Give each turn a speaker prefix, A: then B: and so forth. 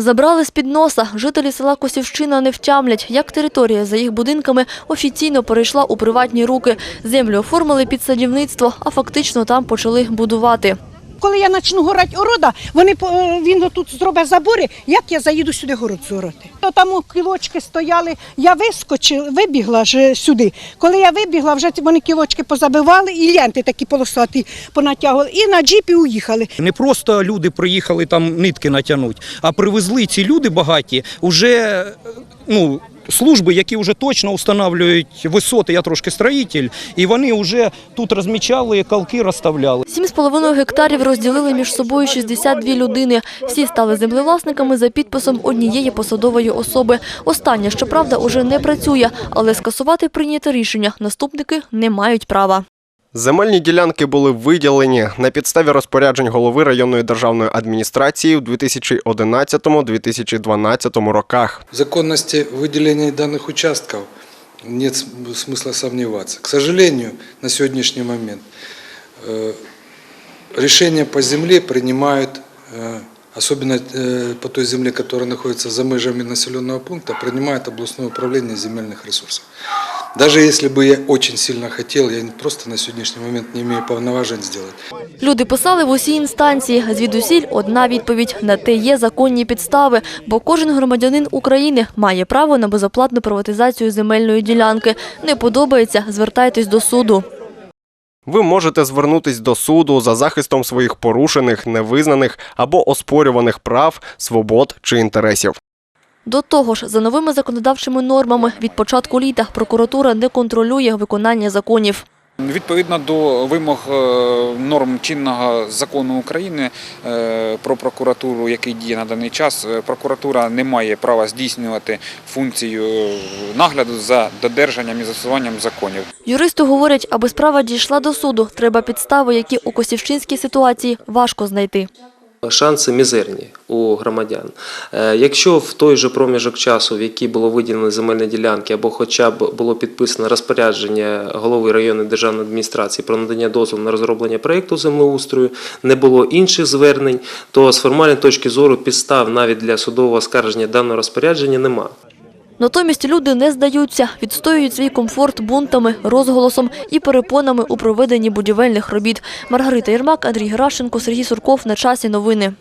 A: Забрали з-під носа. Жителі села Косівщина не втямлять, як територія за їх будинками офіційно перейшла у приватні руки. Землю оформили під садівництво, а фактично там почали будувати.
B: Коли я почну горати орода, вони е, він тут зробить забори, як я заїду сюди город зорати. То там кілочки стояли, я вискочила, вибігла ж сюди. Коли я вибігла, вже вони кілочки позабивали і ленти такі полосаті понатягували, і на джипі уїхали.
C: Не просто люди приїхали там нитки натягнути, а привезли ці люди багаті уже ну. Служби, які вже точно встановлюють висоти, я трошки строїтель, і вони вже тут розмічали, калки розставляли.
A: Сім з половиною гектарів розділили між собою 62 людини. Всі стали землевласниками за підписом однієї посадової особи. Остання, щоправда, уже не працює, але скасувати прийняте рішення наступники не мають права.
D: Земельні ділянки були виділені на підставі розпоряджень голови районної державної адміністрації в 2011-2012 роках.
E: В законности выделения данных участков нет см- смысла сомневаться. К сожалению, на сегодняшний момент э, решения по земле принимают, э, особенно э, по той земле, которая находится за межами населенного пункта, принимает областное управление земельных ресурсов. Даже если бы я очень сильно хотел, я просто на сегодняшний момент не имею повноважень сделать.
A: Люди писали в усі інстанції. Звідусіль одна відповідь – на те є законні підстави, бо кожен громадянин України має право на безоплатну приватизацію земельної ділянки. Не подобається – звертайтесь до суду.
D: Ви можете звернутись до суду за захистом своїх порушених, невизнаних або оспорюваних прав, свобод чи інтересів.
A: До того ж, за новими законодавчими нормами від початку літа прокуратура не контролює виконання законів.
F: Відповідно до вимог е, норм чинного закону України е, про прокуратуру, який діє на даний час, е, прокуратура не має права здійснювати функцію нагляду за додержанням і застосуванням законів.
A: Юристи говорять, аби справа дійшла до суду, треба підстави, які у Косівщинській ситуації важко знайти.
G: Шанси мізерні у громадян. Е, Якщо в той же проміжок часу, в який було виділено земельні ділянки, або хоча б було підписано розпорядження голови районної державної адміністрації про надання дозволу на розроблення проєкту землеустрою, не було інших звернень, то з формальної точки зору підстав навіть для судового оскарження даного розпорядження немає.
A: Натомість люди не здаються, відстоюють свій комфорт бунтами, розголосом і перепонами у проведенні будівельних робіт. Маргарита Єрмак, Андрій Грашенко, Сергій Сурков. На часі новини.